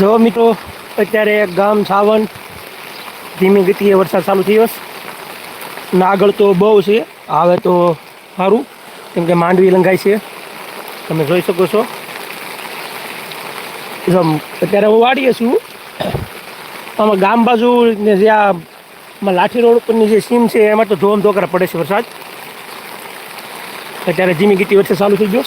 જો મિત્રો, અત્યારે ગામ સાવન ધીમી ગતિએ વરસાદ ચાલુ થયો છે. ને આગળ તો બહુ છે આવે તો સારું, કેમ કે માંડવી લંગાઈ છે. તમે જોઈ શકો છો. અત્યારે હું વાડીએ છું. આમાં ગામ બાજુ ને જ્યાં લાઠી રોડ ઉપરની જે સીમ છે, એમાં તો ધોમ ધોકરા પડે છે વરસાદ. અત્યારે ધીમી ગીતી વરસાદ ચાલુ થઈ ગયો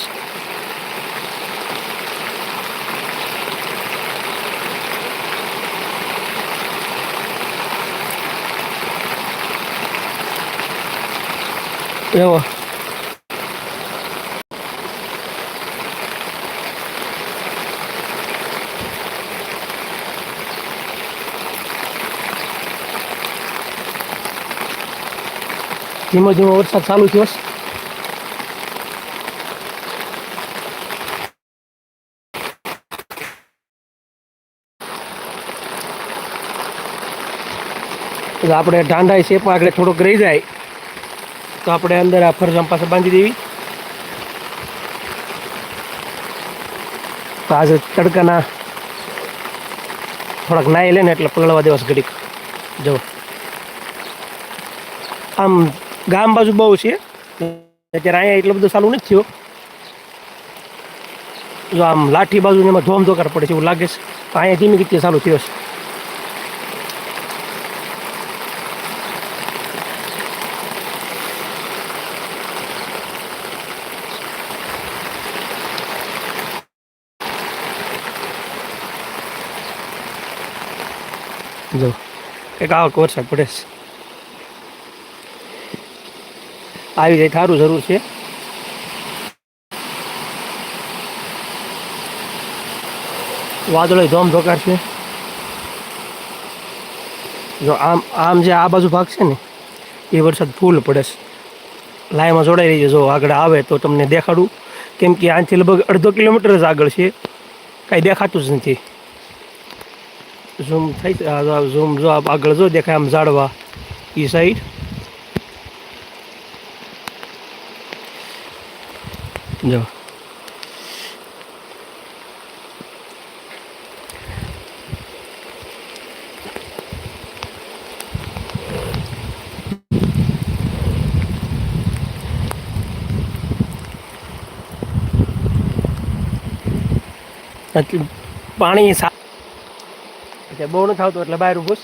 એવો ધીમો ધીમો વરસાદ ચાલુ થયો છે આપણે છે પણ આગળ થોડોક રહી જાય તો આપણે અંદર આ ફરજામ પાસે બાંધી દેવી. તો આજે તડકાના થોડાક નાઈ લે ને એટલે પલળવા દેવાસ ઘડીક. જો. આમ ગામ બાજુ બહુ છે. અત્યારે અહીંયા એટલું બધું ચાલુ નથી થયું. જો આમ લાઠી બાજુ એમાં ધોમ પડે છે એવું લાગે છે. અહીંયા ધીમી ગતિએ ચાલુ થયો છે. જો એક આવક વરસાદ પડે છે. આવી જાય સારું જરૂર છે. વાદળો ધોમ ધોકાર છે. જો આમ આમ જે આ બાજુ ભાગ છે ને, એ વરસાદ ફૂલ પડે છે. લાઈમાં જોડાઈ રહી છે જો આગળ આવે તો તમને દેખાડું. કેમ કે આનાથી લગભગ અડધો કિલોમીટર જ આગળ છે. કાંઈ દેખાતું જ નથી. ઝૂમ થઈ ઝૂમ જો આગળ જો દેખાય આમ ઝાડવા એ સાઈડ જો. પાણી સા એટલે બહુ નથી આવતો એટલે બહાર ઉભું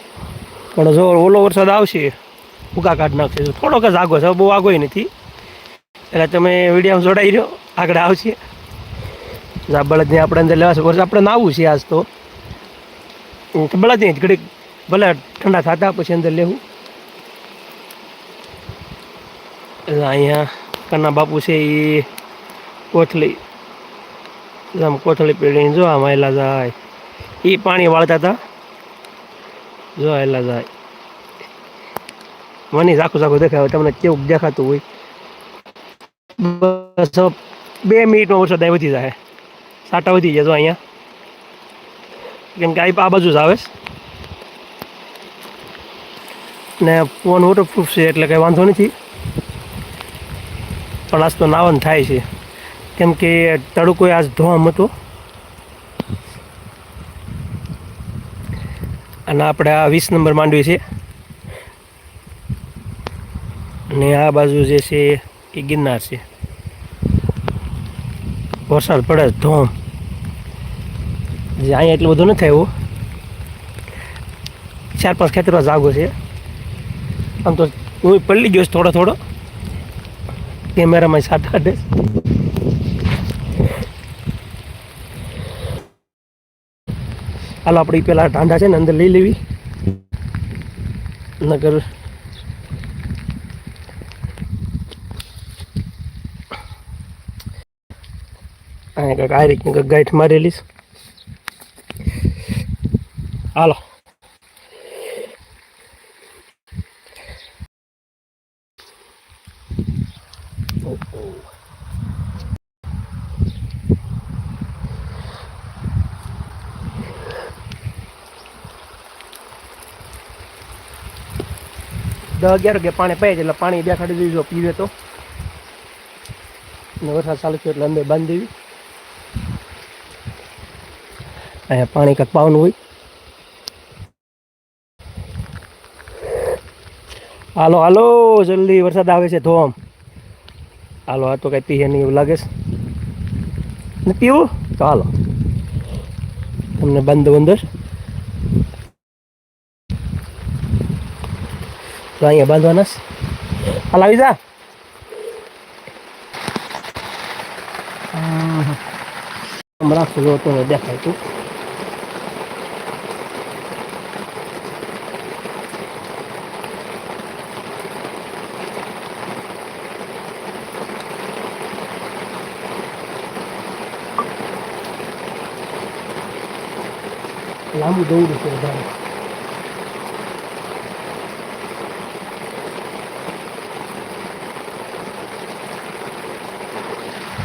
પણ જો ઓલો વરસાદ આવશે ભૂકા કાઢ નાખશે. તો થોડોક જ આગો છે બહુ આગોય નથી. એટલે તમે વિડીયોમાં જોડાઈ રહ્યો આગળ આવશે. આ બળદને આપણે અંદર લેવાશે વર્ષ આપણે નાવું છે આજ તો. હમ, તો બળદ ઘડીક ભલે ઠંડા થતા પછી અંદર લેવું. એટલે અહીંયા કના બાપુ છે એ કોથળી. આમ કોથળી પીડીને જો આમ આયલા જાય. એ પાણી વાળતા હતા. જો જાય મને ઝાકું ઝાકું દેખાય તમને કેવું દેખાતું હોય. બસ બે મિનિટમાં વરસાદ અહીં વધી જાય સાટા વધી જાય જો અહીંયા. કેમ કે આ બાજુ જ આવે. ને ફોન વોટરપ્રૂફ છે એટલે કંઈ વાંધો નથી. પણ આજ તો નાવન થાય છે. કેમ કે તડકો આજ ધોમ હતો. અને આપણે આ વીસ નંબર માંડવી છે. અને આ બાજુ જે છે એ ગિરનાર છે. વરસાદ પડે ધોમ. જે અહીંયા એટલું બધું નથી આવ્યું. ચાર પાંચ ખેતરમાં જાગો છે. આમ તો હું પડી ગયો થોડો થોડો. કેમેરામાં સાત કાઢે હાલો, આપણે પેલા ઢાંઢા છે ને, અંદર લઈ લેવી. નગર. અહીંયા કંઈક આ રીતની કંઈક ગાંઠ મારેલી હાલો. દસ અગિયાર વાગે પાણી પાય એટલે પાણી દેખાડી ખાડી જો પીવે તો. વરસાદ ચાલુ થયો એટલે અંદર બાંધી દેવી અહીંયા પાણી કાંક પાવાનું હોય. હાલો હાલો, જલ્દી વરસાદ આવે છે ધોમ હાલો, આ તો કાંઈ પીએ નહીં એવું લાગે છે. પીવું? તો હાલો. તમને બંધ બંદર તો અહીંયા બાંધવાના છે. હાલ આવી જા. રાખશું જો તો દેખાય તું. લાંબુ દોડું છે વધારે.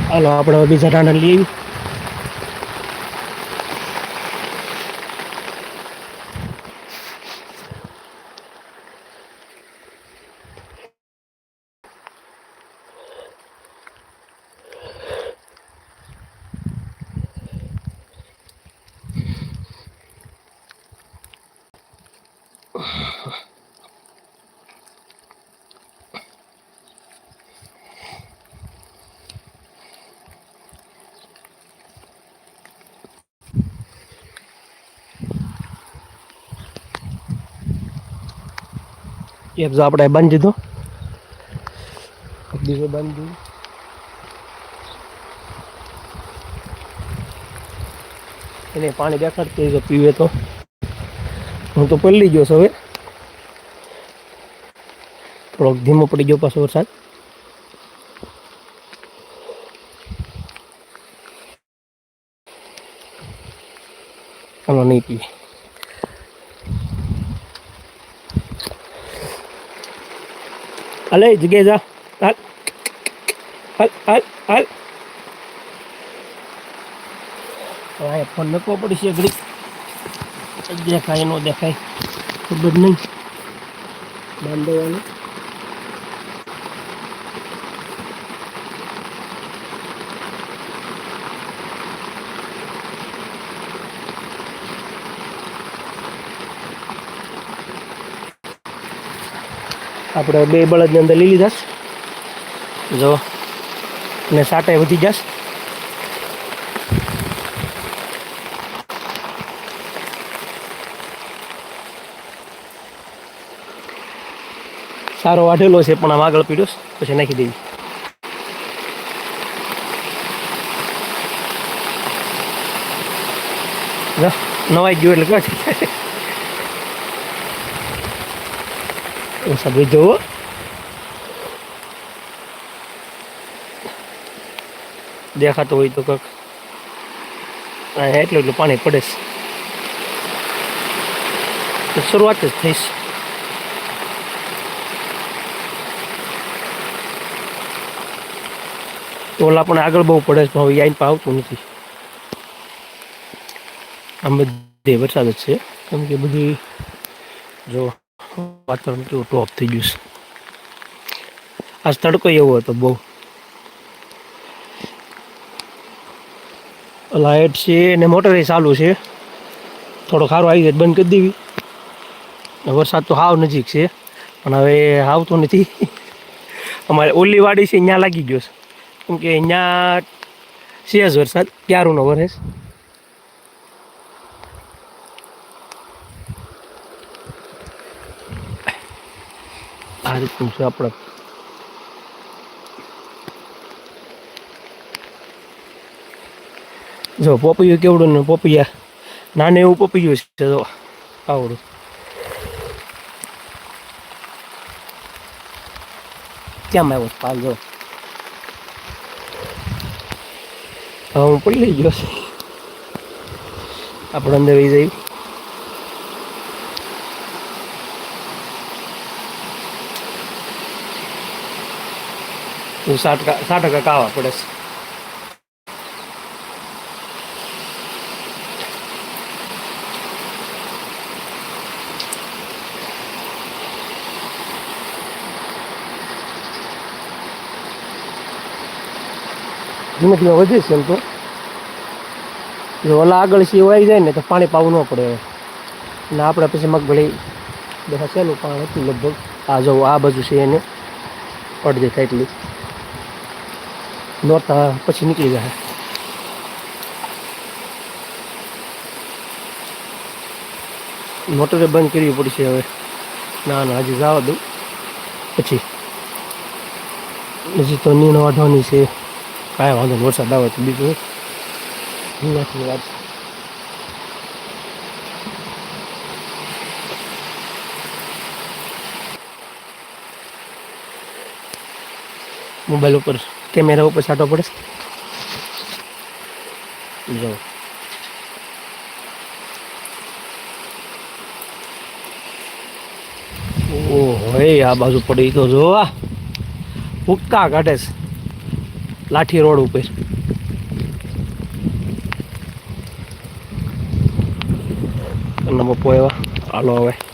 હાલો આપણે હવે બીજા ટાણા લઈ આવી એક જો આપણે બંધ દીધો. બીજો બંધ દીધો. એને પાણી દેખાડતી જો પીવે તો. હું તો પલળી ગયો છું હવે. થોડોક ધીમો પડી ગયો પાછો વરસાદ. ચાલો નહીં પીએ. હાલે જગ્યાએ જા હાલ હાલ હાલ હાલ હવે ફોન મૂકવો પડશે ઘડી દેખાય ન દેખાય ખબર નહીં બાંધવાનું આપણે બે બળદની અંદર લઈ જશ. જો, ને સાટે વધી જશ સારો વાઢેલો છે, પણ આમ આગળ પીડ્યો પછી નાખી દેવી. નવાઈ ગયો એટલે કહે વરસાદ જોવો. દેખાતો હોય તો કંઈક. એટલું એટલું પાણી પડે છે. શરૂઆત જ થઈશ ઓલા પણ આગળ બહુ પડે છે હવે આઈને આવતું નથી. આમ બધે વરસાદ જ છે. કેમ કે બધી જો વાતાવરણ કેવું ટોપ થઈ ગયું છે. આજ તડકો એવો હતો બહુ. લાઇટ છે ને મોટર એ ચાલુ છે. થોડો ખારો આવી જાય બંધ કરી દેવી વરસાદ તો હાવ નજીક છે. પણ હવે આવતો નથી. અમારે ઓલી વાડી છે ત્યાં લાગી ગયો છે. કેમ કે ત્યાં છે જ વરસાદ, ક્યારુંનો વરસ. આ રીતનું છે આપણે. જો, પોપૈયું કેવડું ને પોપૈયા? નાને એવું પોપૈયું છે, જો, આવડું. કેમ આવ્યો પાલ, જો? હવે હું પડી લઈ ગયો છે. આપણે અંદર જઈ સાત ટકા સાત ટકા કાવા પડે છે. ધીમે ધીમે વધે છે એમ તો. ઓલા આગળ સિવાઈ જાય ને તો પાણી પાવું ન પડે અને આપણે પછી મગભળી બધા શેનું પાણી હતું લગભગ. આ જવું આ બાજુ છે એને. પડ થાય એટલી. નોરતા પછી નીકળી જાય મોટરે બંધ કરવી પડશે હવે ના ના હજી જવા દઉં પછી હજી તો નીણ વાઢવાની છે કાંઈ વાંધો નહીં વરસાદ આવે તો બીજું નથી વાત મોબાઈલ ઉપર કેમેરા ઉપર છાંટો પડે જો. ઓહો આ બાજુ પડી તો જોવા આ. કાઢે છે. લાઠી રોડ ઉપર. નમો મપો એવા. હાલો હવે.